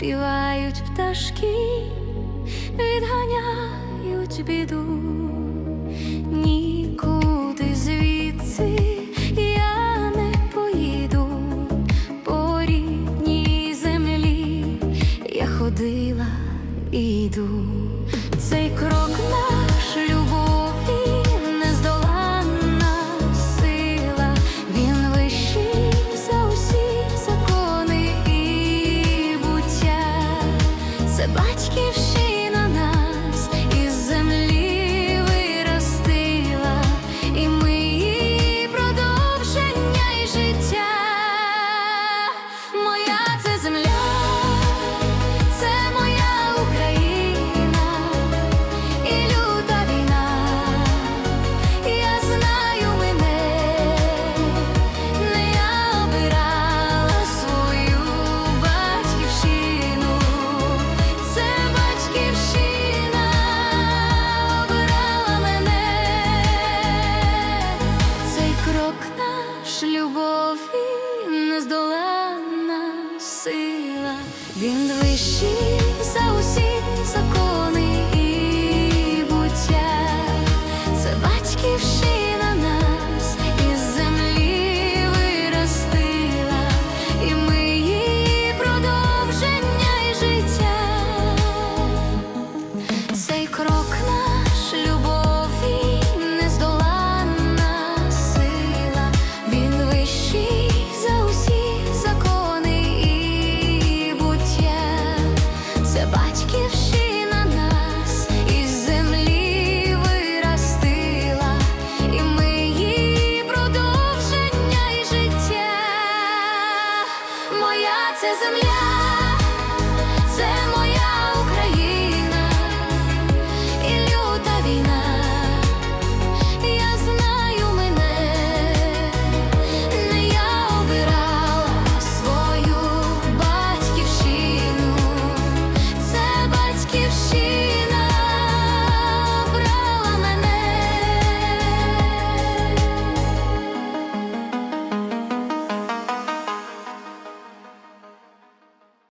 співають пташки, відганяють біду. Це батьківщина. любові нездоланна сила, він вищий. це земля.